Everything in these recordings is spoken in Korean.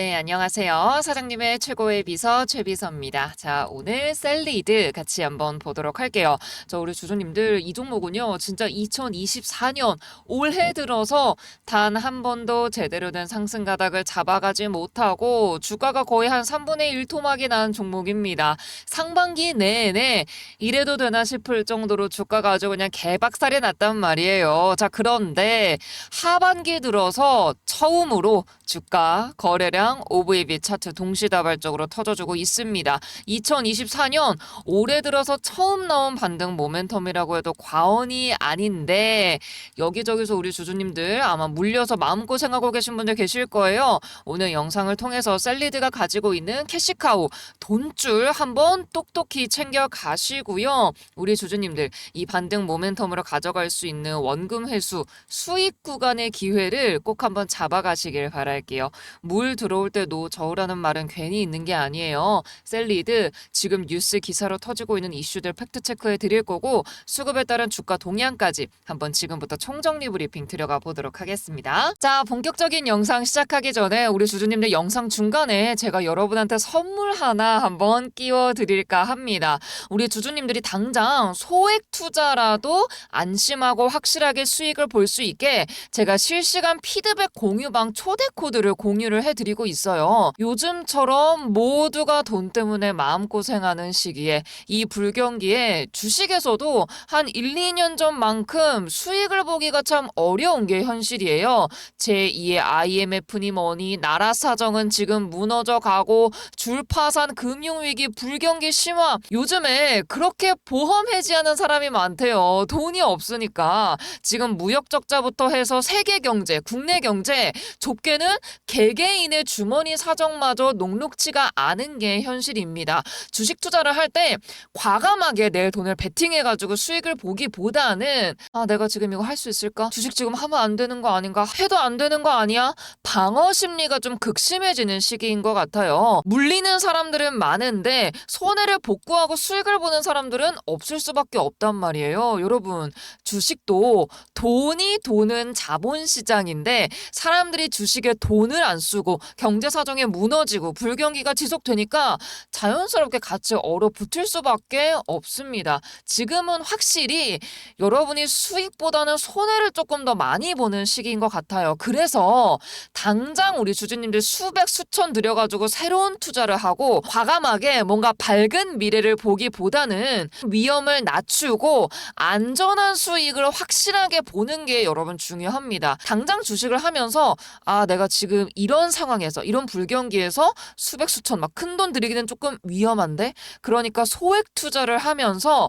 네, 안녕하세요. 사장님의 최고의 비서 최비서입니다. 자, 오늘 셀리드 같이 한번 보도록 할게요. 저 우리 주주님들 이 종목은요, 진짜 2024년 올해 들어서 단 한 번도 제대로 된 상승 가닥을 잡아가지 못하고 주가가 거의 한 3분의 1 토막이 난 종목입니다. 상반기 내내 이래도 되나 싶을 정도로 주가가 아주 그냥 개박살이 났단 말이에요. 자, 그런데 하반기 들어서 처음으로 주가 거래량 OVB 차트 동시다발적으로 터져주고 있습니다. 2024년 올해 들어서 처음 나온 반등 모멘텀이라고 해도 과언이 아닌데 여기저기서 우리 주주님들 아마 물려서 마음고생하고 계신 분들 계실 거예요. 오늘 영상을 통해서 셀리드가 가지고 있는 캐시카우 돈줄 한번 똑똑히 챙겨 가시고요. 우리 주주님들 이 반등 모멘텀으로 가져갈 수 있는 원금 회수 수익 구간의 기회를 꼭 한번 잡아가시길 바랄게요. 물 들어 올 때도 저으라는 말은 괜히 있는 게 아니에요. 셀리드 지금 뉴스 기사로 터지고 있는 이슈들 팩트 체크해 드릴 거고 수급에 따른 주가 동향까지 한번 지금부터 총정리 브리핑 들어가 보도록 하겠습니다. 자, 본격적인 영상 시작하기 전에 우리 주주님들 영상 중간에 제가 여러분한테 선물 하나 한번 끼워 드릴까 합니다. 우리 주주님들이 당장 소액 투자라도 안심하고 확실하게 수익을 볼 수 있게 제가 실시간 피드백 공유방 초대 코드를 공유를 해 드리고 있어요. 요즘처럼 모두가 돈 때문에 마음고생하는 시기에 이 불경기에 주식에서도 한 1, 2년 전만큼 수익을 보기가 참 어려운 게 현실이에요. 제2의 IMF니 뭐니 나라 사정은 지금 무너져 가고 줄파산 금융위기 불경기 심화 요즘에 그렇게 보험 해지하는 사람이 많대요. 돈이 없으니까 지금 무역 적자부터 해서 세계 경제, 국내 경제 좁게는 개개인의 주머니 사정마저 녹록치가 않은 게 현실입니다. 주식 투자를 할 때 과감하게 내 돈을 베팅해가지고 수익을 보기보다는 아 내가 지금 이거 할 수 있을까? 주식 지금 하면 안 되는 거 아닌가? 해도 안 되는 거 아니야? 방어 심리가 좀 극심해지는 시기인 것 같아요. 물리는 사람들은 많은데 손해를 복구하고 수익을 보는 사람들은 없을 수밖에 없단 말이에요. 여러분 주식도 돈이 도는 자본시장인데 사람들이 주식에 돈을 안 쓰고 경제 사정에 무너지고 불경기가 지속되니까 자연스럽게 같이 얼어붙을 수밖에 없습니다. 지금은 확실히 여러분이 수익보다는 손해를 조금 더 많이 보는 시기인 것 같아요. 그래서 당장 우리 주주님들 수백 수천 들여가지고 새로운 투자를 하고 과감하게 뭔가 밝은 미래를 보기보다는 위험을 낮추고 안전한 수익 을 확실하게 보는 게 여러분 중요합니다. 당장 주식을 하면서 아 내가 지금 이런 상황에서 이런 불경기에서 수백 수천 막 큰 돈 들이기는 조금 위험한데 그러니까 소액 투자를 하면서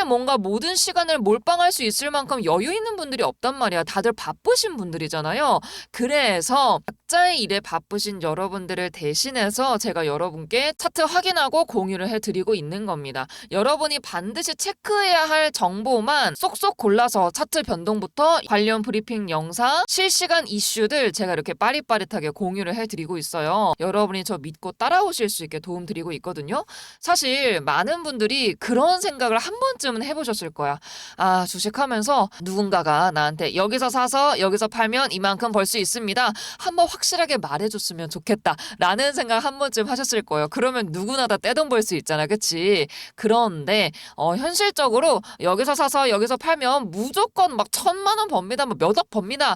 뭔가 모든 시간을 몰빵할 수 있을 만큼 여유 있는 분들이 없단 말이야. 다들 바쁘신 분들이잖아요. 그래서 각자의 일에 바쁘신 여러분들을 대신해서 제가 여러분께 차트 확인하고 공유를 해드리고 있는 겁니다. 여러분이 반드시 체크해야 할 정보만 쏙쏙 골라서 차트 변동부터 관련 브리핑 영상, 실시간 이슈들 제가 이렇게 빠릿빠릿하게 공유를 해드리고 있어요. 여러분이 저 믿고 따라오실 수 있게 도움드리고 있거든요. 사실 많은 분들이 그런 생각을 한 번쯤은 해보셨을 거야. 아, 주식하면서 누군가가 나한테 여기서 사서 여기서 팔면 이만큼 벌 수 있습니다. 한번 확 실하게 말해줬으면 좋겠다. 라는 생각 한 번쯤 하셨을 거예요. 그러면 누구나 다 떼돈 벌 수 있잖아. 그치? 그런데, 어, 현실적으로 여기서 사서 여기서 팔면 무조건 막 천만 원 법니다. 뭐 몇억 법니다.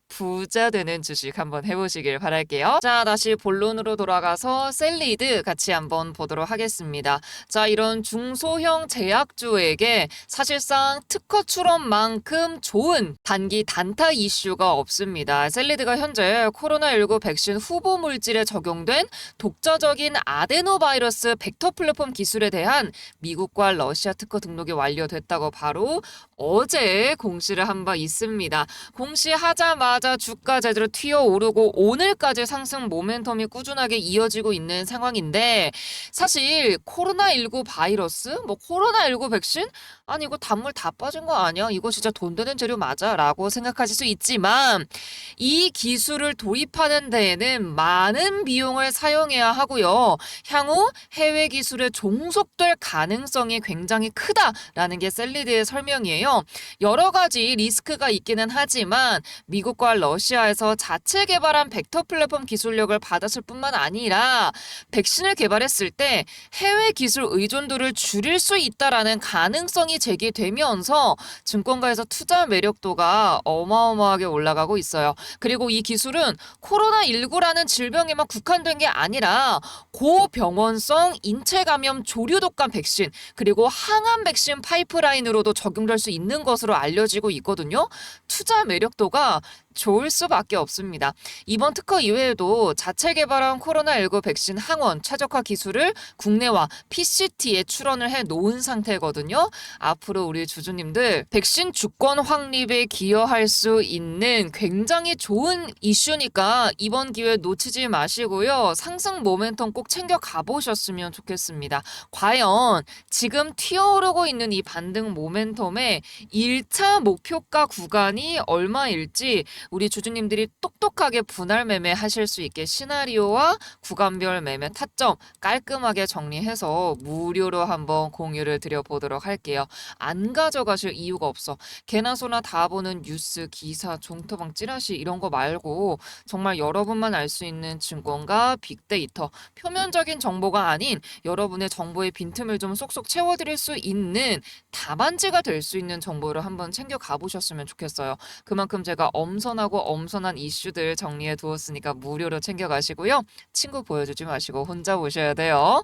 부자 되는 주식 한번 해보시길 바랄게요. 자, 다시 본론으로 돌아가서 셀리드 같이 한번 보도록 하겠습니다. 자, 이런 중소형 제약주에게 사실상 특허 출원만큼 좋은 단기 단타 이슈가 없습니다. 셀리드가 현재 코로나19 백신 후보 물질에 적용된 독자적인 아데노바이러스 벡터 플랫폼 기술에 대한 미국과 러시아 특허 등록이 완료됐다고 바로 어제 공시를 한 바 있습니다. 공시하자마자 주가 제대로 튀어오르고 오늘까지 상승 모멘텀이 꾸준하게 이어지고 있는 상황인데 사실 코로나19 바이러스, 뭐 코로나19 백신 아니 이거 단물 다 빠진 거 아니야? 이거 진짜 돈 되는 재료 맞아?라고 생각하실 수 있지만 이 기술을 도입하는 데에는 많은 비용을 사용해야 하고요. 향후 해외 기술에 종속될 가능성이 굉장히 크다라는 게 셀리드의 설명이에요. 여러 가지 리스크가 있기는 하지만 미국과 러시아에서 자체 개발한 벡터 플랫폼 기술력을 받았을 뿐만 아니라 백신을 개발했을 때 해외 기술 의존도를 줄일 수 있다라는 가능성이 제기되면서 증권가에서 투자 매력도가 어마어마하게 올라가고 있어요. 그리고 이 기술은 코로나19라는 질병에만 국한된 게 아니라 고병원성 인체 감염 조류 독감 백신 그리고 항암 백신 파이프라인으로도 적용될 수 있는 것으로 알려지고 있거든요. 투자 매력도가 좋을 수밖에 없습니다. 이번 특허 이외에도 자체 개발한 코로나19 백신 항원 최적화 기술을 국내와 PCT에 출원을 해 놓은 상태거든요. 앞으로 우리 주주님들 백신 주권 확립에 기여할 수 있는 굉장히 좋은 이슈니까 이번 기회 놓치지 마시고요. 상승 모멘텀 꼭 챙겨 가보셨으면 좋겠습니다. 과연 지금 튀어오르고 있는 이 반등 모멘텀의 1차 목표가 구간이 얼마일지 우리 주주님들이 똑똑하게 분할 매매 하실 수 있게 시나리오와 구간별 매매 타점 깔끔하게 정리해서 무료로 한번 공유를 드려보도록 할게요. 안 가져가실 이유가 없어. 개나 소나 다 보는 뉴스, 기사, 종토방 찌라시 이런 거 말고 정말 여러분만 알 수 있는 증권과 빅데이터, 표면적인 정보가 아닌 여러분의 정보의 빈틈을 좀 쏙쏙 채워드릴 수 있는 답안지가 될 수 있는 정보를 한번 챙겨 가보셨으면 좋겠어요. 그만큼 제가 엄선 하고 엄선한 이슈들 정리해 두었으니까 무료로 챙겨 가시고요. 친구 보여주지 마시고 혼자 보셔야 돼요.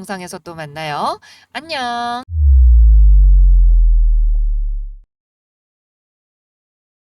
영상에서 또 만나요. 안녕!